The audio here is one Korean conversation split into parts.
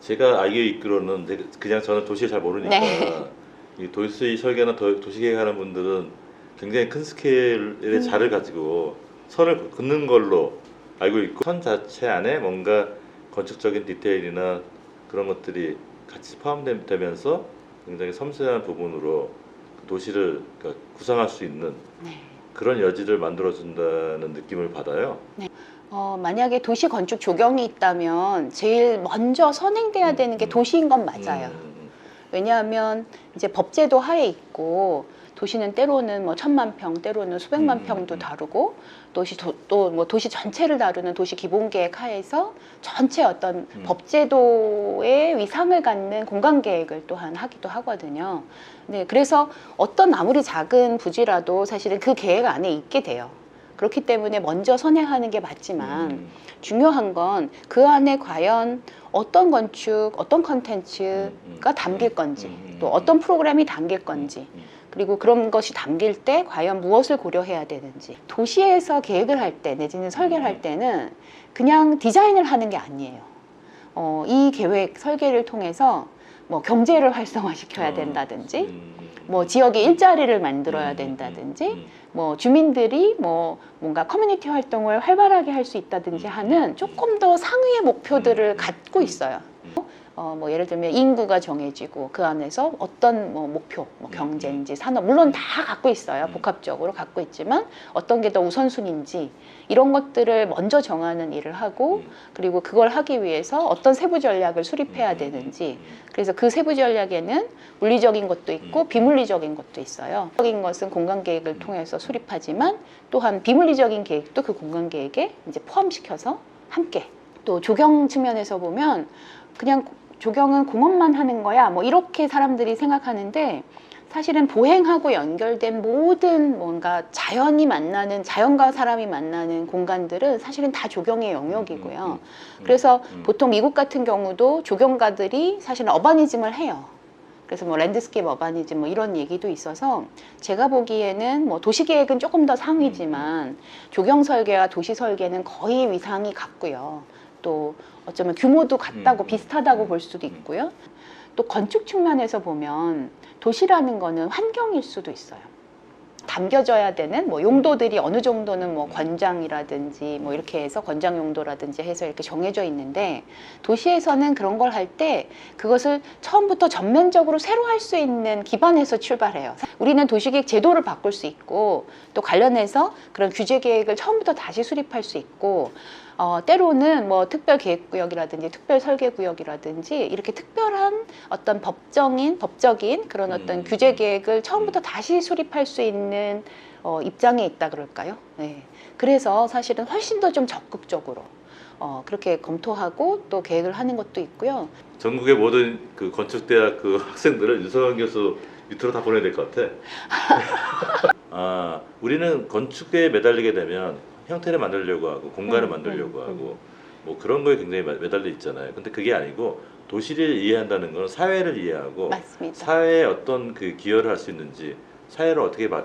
제가 알기로 되게- 그냥 저는 도시를 잘 모르니까 네. 이 도시 설계나 도, 도시 계획하는 분들은 굉장히 큰 스케일의 음. 자를 가지고 선을 긋는 걸로 알고 있고 선 자체 안에 뭔가 건축적인 디테일이나 그런 것들이 같이 포함되면서 굉장히 섬세한 부분으로 도시를 그러니까 구상할 수 있는 네. 그런 여지를 만들어준다는 느낌을 받아요. 어, 만약에 도시 건축 조경이 있다면 제일 먼저 선행돼야 되는 게 음. 도시인 건 맞아요. 음, 왜냐하면 이제 법제도 하에 있고 도시는 때로는 뭐 천만 평, 때로는 수백만 음, 평도 음. 다루고 도시 또뭐 도시 전체를 다루는 도시 기본 계획 하에서 전체 어떤 음. 법제도의 위상을 갖는 공간 계획을 또한 하기도 하거든요. 네, 그래서 어떤 아무리 작은 부지라도 사실은 그 계획 안에 있게 돼요. 그렇기 때문에 먼저 선행하는 게 맞지만 음. 중요한 건 그 안에 과연 어떤 건축, 어떤 음, 컨텐츠가 음. 담길 건지, 음, 음, 또 음. 어떤 프로그램이 담길 건지, 음, 그리고 그런 것이 담길 때 과연 무엇을 고려해야 되는지. 도시에서 계획을 할 때, 내지는 설계를 음. 할 때는 그냥 디자인을 하는 게 아니에요. 어, 이 계획, 설계를 통해서 뭐 경제를 활성화시켜야 어, 된다든지, 음, 음, 뭐 지역에 일자리를 만들어야 음, 된다든지, 음, 음. 뭐 주민들이 뭐 뭔가 커뮤니티 활동을 활발하게 할 수 있다든지 음. 하는 조금 더 상위의 목표들을 음. 갖고 있어요. 음. 어, 뭐 예를 들면 인구가 정해지고 그 안에서 어떤 뭐 목표, 뭐 음. 경제인지 산업 물론 다 갖고 있어요. 음. 복합적으로 갖고 있지만 어떤 게 더 우선순위인지 이런 것들을 먼저 정하는 일을 하고 음. 그리고 그걸 하기 위해서 어떤 세부 전략을 수립해야 음, 음, 되는지 음, 그래서 그 세부 전략에는 물리적인 것도 있고 음. 비물리적인 것도 있어요. 적인 것은 공간 계획을 음. 통해서 수립하지만 또한 비물리적인 계획도 그 공간 계획에 이제 포함시켜서 함께 또 조경 측면에서 보면 그냥 조경은 공원만 하는 거야 뭐 이렇게 사람들이 생각하는데 사실은 보행하고 연결된 모든 뭔가 자연이 만나는 자연과 사람이 만나는 공간들은 사실은 다 조경의 영역이고요. 음, 음, 그래서 음. 보통 미국 같은 경우도 조경가들이 사실은 어바니즘을 해요. 그래서 뭐 랜드스케이프 어바니즘 뭐 이런 얘기도 있어서 제가 보기에는 뭐 도시 계획은 조금 더 상위지만 조경 설계와 도시 설계는 거의 위상이 같고요. 또 어쩌면 규모도 같다고 음. 비슷하다고 음. 볼 수도 있고요. 또 건축 측면에서 보면 도시라는 거는 환경일 수도 있어요. 담겨져야 되는 뭐 용도들이 어느 정도는 뭐 권장이라든지 뭐 이렇게 해서 권장 용도라든지 해서 이렇게 정해져 있는데 도시에서는 그런 걸 할 때 그것을 처음부터 전면적으로 새로 할 수 있는 기반에서 출발해요. 우리는 도시계획 제도를 바꿀 수 있고 또 관련해서 그런 규제 계획을 처음부터 다시 수립할 수 있고 어, 때로는 뭐 특별 계획구역이라든지 특별 설계구역이라든지 이렇게 특별한 어떤 법정인 법적인 그런 어떤 음. 규제 계획을 처음부터 다시 수립할 수 있는 어, 입장에 있다 그럴까요? 네. 그래서 사실은 훨씬 더 좀 적극적으로 어, 그렇게 검토하고 또 계획을 하는 것도 있고요. 전국의 모든 그 건축대학 그 학생들을 유성환 교수 밑으로 다 보내야 될 것 같아. 아, 우리는 건축에 매달리게 되면 형태를 만들려고 하고 공간을 음, 만들려고 음, 하고 뭐 그런 거에 굉장히 매- 매달려 있잖아요. 근데 그게 아니고 도시를 이해한다는 건 사회를 이해하고 맞습니다. 사회에 어떤 그 기여를 할 수 있는지 사회를 어떻게 바,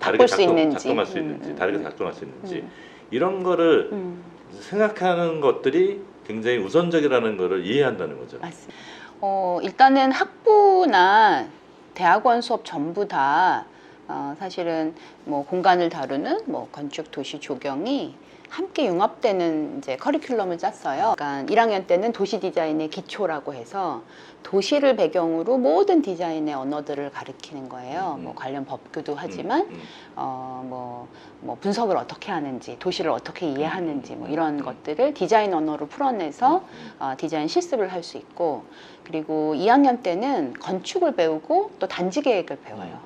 다르게 작동, 있는지. 작동할 수 음, 있는지 음, 다르게 음. 작동할 수 있는지 음, 이런 거를 음, 생각하는 것들이 굉장히 우선적이라는 거를 이해한다는 거죠. 맞습니다. 어, 일단은 학부나 대학원 수업 전부 다 어, 사실은 뭐 공간을 다루는 뭐 건축 도시 조경이 함께 융합되는 이제 커리큘럼을 짰어요. 그러니까 1학년 때는 도시 디자인의 기초라고 해서 도시를 배경으로 모든 디자인의 언어들을 가르치는 거예요. 음. 뭐 관련 법규도 하지만 음, 어, 뭐, 뭐 분석을 어떻게 하는지, 도시를 어떻게 이해하는지 뭐 이런 음. 것들을 디자인 언어로 풀어내서 음, 어, 디자인 실습을 할 수 있고 그리고 2학년 때는 건축을 배우고 또 단지 계획을 배워요.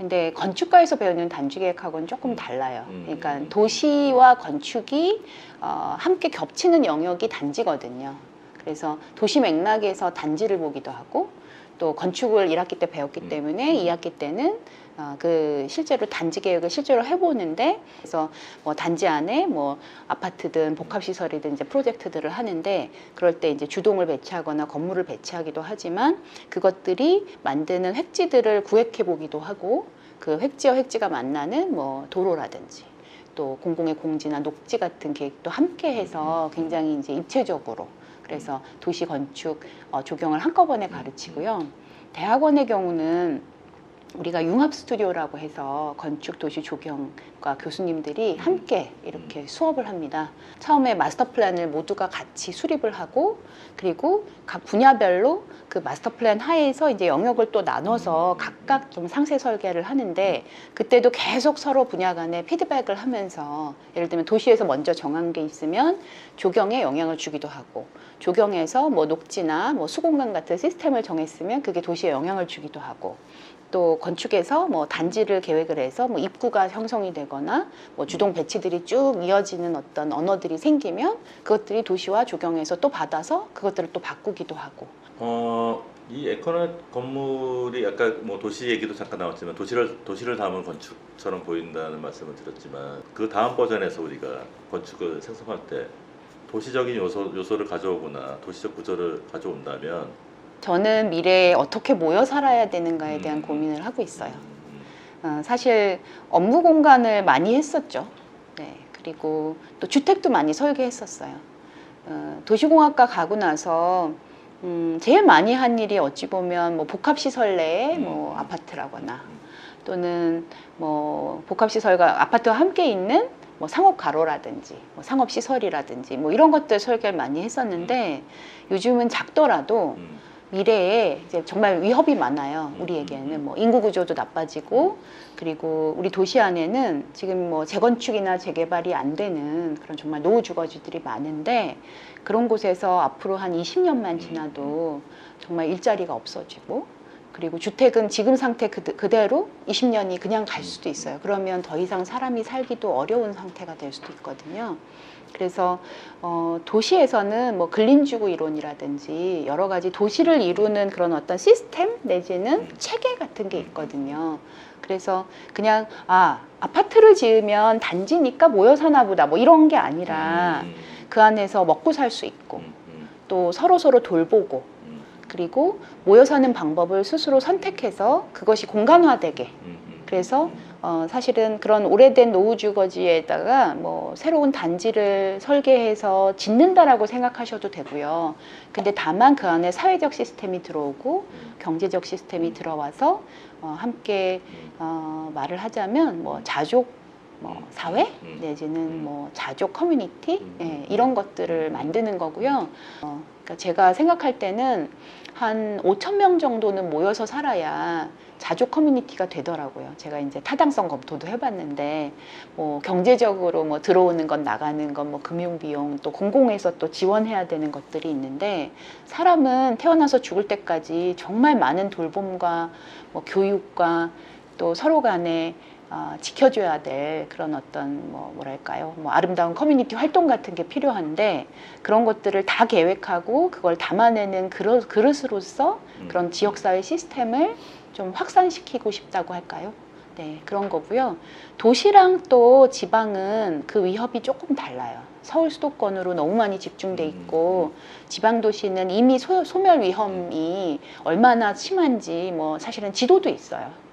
음, 근데 건축가에서 배우는 단지 계획하고는 조금 음. 달라요. 음. 그러니까 도시와 건축이 어, 함께 겹치는 영역이 단지거든요. 그래서 도시 맥락에서 단지를 보기도 하고 또 건축을 1학기 때 배웠기 음. 때문에 2학기 때는 어, 그 실제로 단지 계획을 실제로 해보는데 그래서 뭐 단지 안에 뭐 아파트든 복합 시설이든 이제 프로젝트들을 하는데 그럴 때 이제 주동을 배치하거나 건물을 배치하기도 하지만 그것들이 만드는 획지들을 구획해 보기도 하고 그 획지와 획지가 만나는 뭐 도로라든지 또 공공의 공지나 녹지 같은 계획도 함께 해서 굉장히 이제 입체적으로 그래서 도시 건축 어, 조경을 한꺼번에 가르치고요. 대학원의 경우는 우리가 융합 스튜디오라고 해서 건축 도시 조경과 교수님들이 함께 이렇게 수업을 합니다. 처음에 마스터 플랜을 모두가 같이 수립을 하고 그리고 각 분야별로 그 마스터 플랜 하에서 이제 영역을 또 나눠서 각각 좀 상세 설계를 하는데 그때도 계속 서로 분야 간에 피드백을 하면서 예를 들면 도시에서 먼저 정한 게 있으면 조경에 영향을 주기도 하고 조경에서 뭐 녹지나 뭐 수공간 같은 시스템을 정했으면 그게 도시에 영향을 주기도 하고 또 건축에서 뭐 단지를 계획을 해서 뭐 입구가 형성이 되거나 뭐 주동 배치들이 쭉 이어지는 어떤 언어들이 생기면 그것들이 도시와 조경에서 또 받아서 그것들을 또 바꾸기도 하고. 어, 이 에코넷 건물이 아까 뭐 도시 얘기도 잠깐 나왔지만 도시를 도시를 담은 건축처럼 보인다는 말씀을 드렸지만 그 다음 버전에서 우리가 건축을 생성할 때 도시적인 요소 요소를 가져오거나 도시적 구조를 가져온다면 저는 미래에 어떻게 모여 살아야 되는가에 대한 음. 고민을 하고 있어요. 음, 어, 사실 업무 공간을 많이 했었죠. 네, 그리고 또 주택도 많이 설계했었어요. 어, 도시공학과 가고 나서 음, 제일 많이 한 일이 어찌 보면 뭐 복합시설 내에 뭐 음. 아파트라거나 또는 뭐 복합시설과 아파트와 함께 있는 뭐 상업 가로라든지 뭐 상업 시설이라든지 뭐 이런 것들 설계를 많이 했었는데 요즘은 작더라도 음, 미래에 이제 정말 위협이 많아요. 우리에게는 뭐 인구 구조도 나빠지고 그리고 우리 도시 안에는 지금 뭐 재건축이나 재개발이 안 되는 그런 정말 노후 주거지들이 많은데 그런 곳에서 앞으로 한 20년만 지나도 정말 일자리가 없어지고 그리고 주택은 지금 상태 그대- 그대로 20년이 그냥 갈 수도 있어요. 그러면 더 이상 사람이 살기도 어려운 상태가 될 수도 있거든요. 그래서 어, 도시에서는 뭐 근린주거 이론이라든지 여러 가지 도시를 이루는 그런 어떤 시스템 내지는 음. 체계 같은 게 있거든요. 그래서 그냥 아 아파트를 지으면 단지니까 모여 사나 보다 뭐 이런 게 아니라 음, 그 안에서 먹고 살 수 있고 음, 음, 또 서로 서로 돌보고 음, 그리고 모여 사는 방법을 스스로 선택해서 그것이 공간화되게 음, 음, 그래서 음, 어, 사실은 그런 오래된 노후 주거지에다가 뭐 새로운 단지를 설계해서 짓는다라고 생각하셔도 되고요. 근데 다만 그 안에 사회적 시스템이 들어오고 음, 경제적 시스템이 들어와서 어, 함께 음, 어, 말을 하자면 뭐 자족 뭐 음. 사회 음. 내지는 음. 뭐 자족 커뮤니티 음. 예, 이런 것들을 만드는 거고요. 어, 그러니까 제가 생각할 때는 한 5천 명 정도는 모여서 살아야 자족 커뮤니티가 되더라고요. 제가 이제 타당성 검토도 해봤는데 뭐 경제적으로 뭐 들어오는 건 나가는 건 뭐 금융 비용 또 공공에서 또 지원해야 되는 것들이 있는데 사람은 태어나서 죽을 때까지 정말 많은 돌봄과 뭐 교육과 또 서로 간에 어, 지켜줘야 될 그런 어떤 뭐 뭐랄까요 뭐 아름다운 커뮤니티 활동 같은 게 필요한데 그런 것들을 다 계획하고 그걸 담아내는 그릇, 그릇으로서 음. 그런 지역사회 시스템을 좀 확산시키고 싶다고 할까요? 네 그런 거고요. 도시랑 또 지방은 그 위협이 조금 달라요. 서울 수도권으로 너무 많이 집중돼 있고 지방 도시는 이미 소, 소멸 위험이 얼마나 심한지 뭐 사실은 지도도 있어요.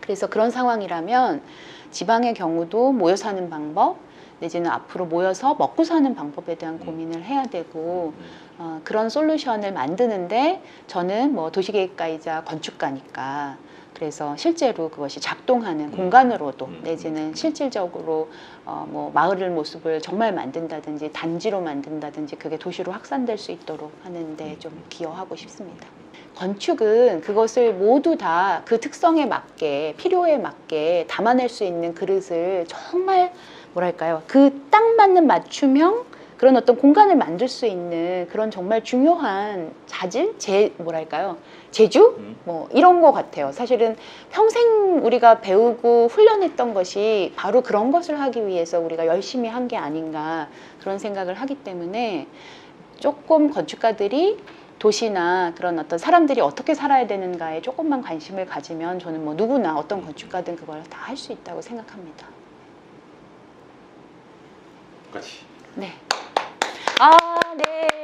그래서 그런 상황이라면 지방의 경우도 모여 사는 방법 내지는 앞으로 모여서 먹고 사는 방법에 대한 음. 고민을 해야 되고 음. 어, 그런 솔루션을 만드는데 저는 뭐 도시계획가이자 건축가니까 그래서 실제로 그것이 작동하는 음. 공간으로도 음. 내지는 실질적으로 어, 뭐 마을 모습을 정말 만든다든지 단지로 만든다든지 그게 도시로 확산될 수 있도록 하는데 좀 기여하고 싶습니다. 건축은 그것을 모두 다 그 특성에 맞게 필요에 맞게 담아낼 수 있는 그릇을 정말 뭐랄까요 그 딱 맞는 맞춤형 그런 어떤 공간을 만들 수 있는 그런 정말 중요한 자질 제 뭐랄까요 재주 음. 뭐 이런 거 같아요. 사실은 평생 우리가 배우고 훈련했던 것이 바로 그런 것을 하기 위해서 우리가 열심히 한 게 아닌가 그런 생각을 하기 때문에 조금 건축가들이 도시나 그런 어떤 사람들이 어떻게 살아야 되는가에 조금만 관심을 가지면 저는 뭐 누구나 어떤 건축가든 그걸 다 할 수 있다고 생각합니다. 같이. 네. 아, 네.